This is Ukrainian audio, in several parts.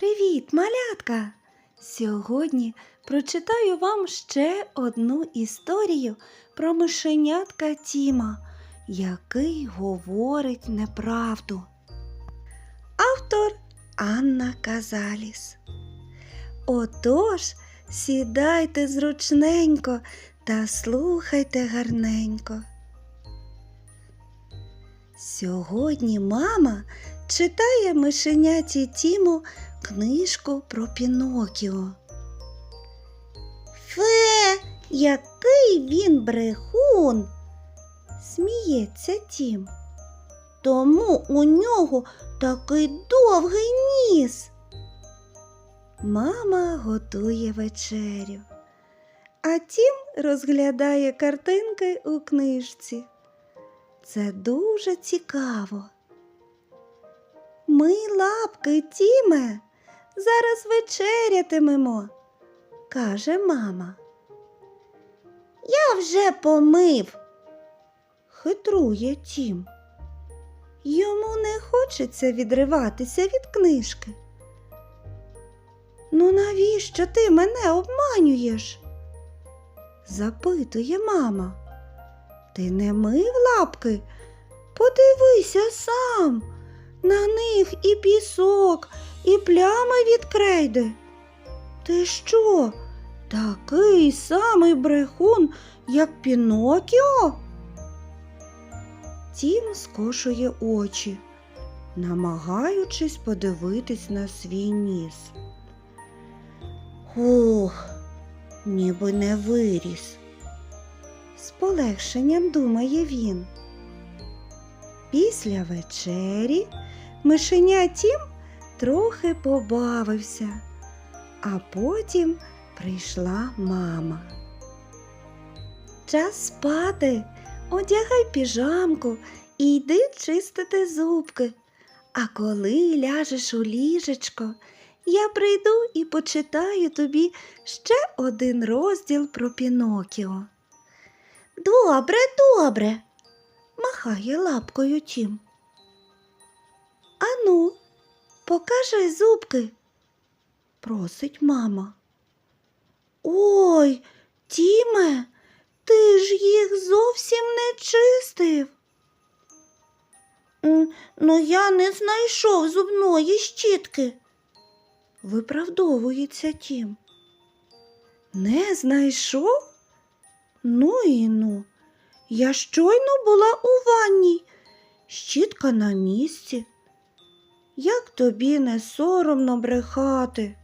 Привіт, малятка! Сьогодні прочитаю вам ще одну історію про мишенятка Тіма, який говорить неправду. Автор Анна Казаліс. Отож, сідайте зручненько та слухайте гарненько. Сьогодні мама читає мишеняті Тіму книжку про Пінокіо. Фе, який він брехун, сміється Тім. Тому у нього такий довгий ніс. Мама готує вечерю, а Тім розглядає картинки у книжці. Це дуже цікаво. Ми лапки, Тіме, зараз вечерятимемо, каже мама. Я вже помив, хитрує Тім. Йому не хочеться відриватися від книжки. Ну навіщо ти мене обманюєш? запитує мама. Ти не мив лапки? Подивися сам. На них і пісок, і плями від крейди. Ти що, такий самий брехун, як Пінокіо? Тім скошує очі, намагаючись подивитись на свій ніс. Ох, ніби не виріс. З полегшенням думає він. Після вечері мишеня Тім трохи побавився, а потім прийшла мама. Час спати, одягай піжамку і йди чистити зубки. А коли ляжеш у ліжечко, я прийду і почитаю тобі ще один розділ про Пінокіо. Добре, добре, махає лапкою Тім. Ану, покажи зубки, просить мама. Ой, Тіме, ти ж їх зовсім не чистив. Ну, я не знайшов зубної щітки, виправдовується Тім. Не знайшов? Ну і ну. Я щойно була у ванні, щітка на місці. Як тобі не соромно брехати?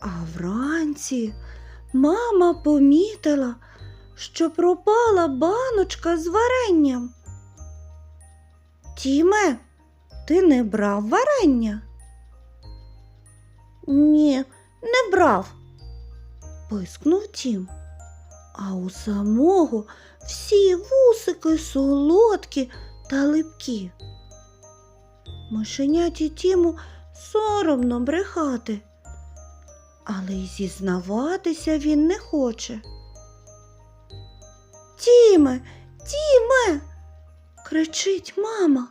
А вранці мама помітила, що пропала баночка з варенням. Тіме, ти не брав варення? Ні, не брав, пискнув Тім. А у самого всі вусики солодкі та липкі. Мишеняті Тіму соромно брехати, але й зізнаватися він не хоче. Тіме, Тіме, кричить мама.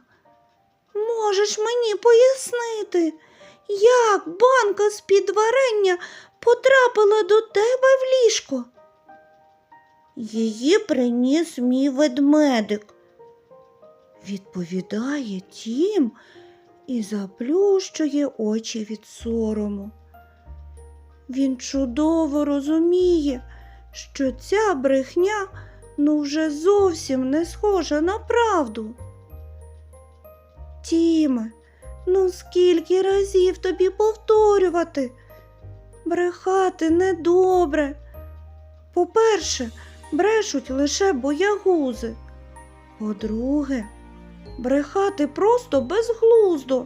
Можеш мені пояснити, як банка з-під варення потрапила до тебе в ліжко? Її приніс мій ведмедик, відповідає Тім і заплющує очі від сорому. Він чудово розуміє, що ця брехня ну вже зовсім не схожа на правду. Тіме, ну скільки разів тобі повторювати? Брехати недобре. По-перше, брешуть лише боягузи. По-друге, брехати просто безглуздо.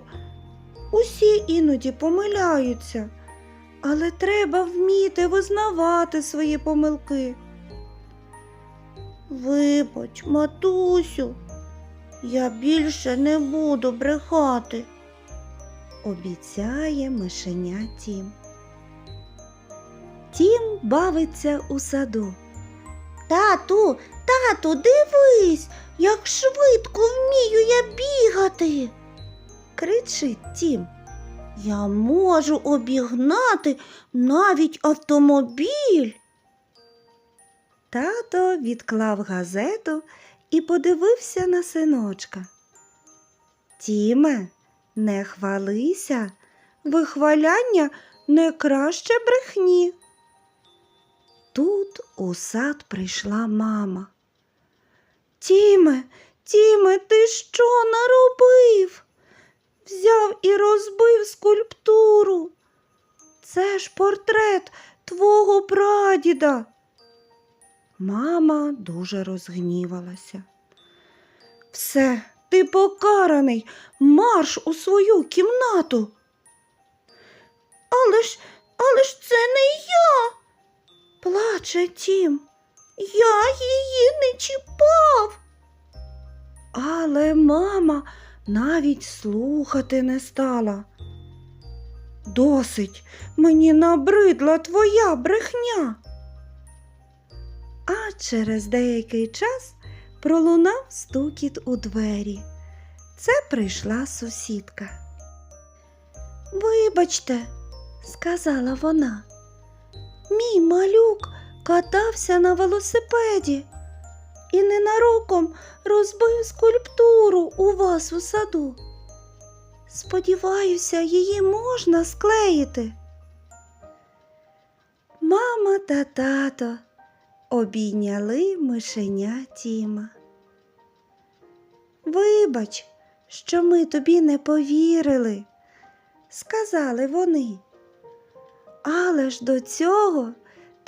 Усі іноді помиляються, але треба вміти визнавати свої помилки. Вибач, матусю, я більше не буду брехати, обіцяє мишеня Тім. Тім бавиться у саду. Тату, тату, дивись, як швидко вмію я бігати. кричить Тім. Я можу обігнати навіть автомобіль. Тато відклав газету і подивився на синочка. Тіме, не хвалися, вихваляння не краще брехні. Тут у сад прийшла мама. Тіме, Тіме, ти що наробив? Взяв і розбив скульптуру. Це ж портрет твого прадіда. Мама дуже розгнівалася. Все, ти покараний, марш у свою кімнату. Але ж, але ж це не я, плаче Тім. Я її не чіпав. Але мама навіть слухати не стала. Досить, мені набридла твоя брехня. А через деякий час пролунав стукіт у двері. Це прийшла сусідка. Вибачте, сказала вона, мій малюк катався на велосипеді і ненароком розбив скульптуру у вас у саду. Сподіваюся, її можна склеїти. Мама та тато обійняли мишеня Тіма. Вибач, що ми тобі не повірили, сказали вони. Але ж до цього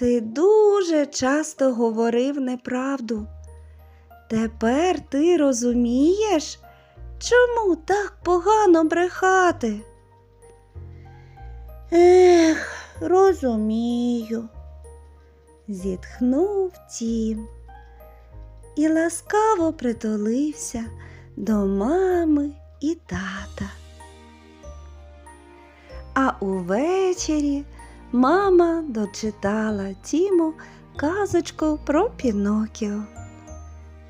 ти дуже часто говорив неправду. Тепер ти розумієш, чому так погано брехати? Ех, розумію, зітхнув тім і ласкаво притулився до мами і тата. А увечері мама дочитала Тіму казочку про Пінокіо.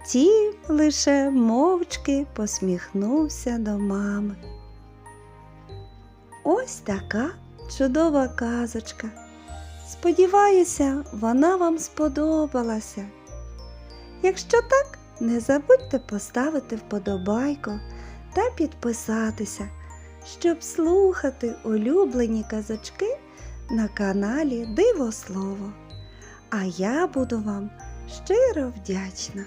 Тім лише мовчки посміхнувся до мами. Ось така чудова казочка. Сподіваюся, вона вам сподобалася. Якщо так, не забудьте поставити вподобайку та підписатися, щоб слухати улюблені казочки на каналі Диво Слово. А я буду вам щиро вдячна.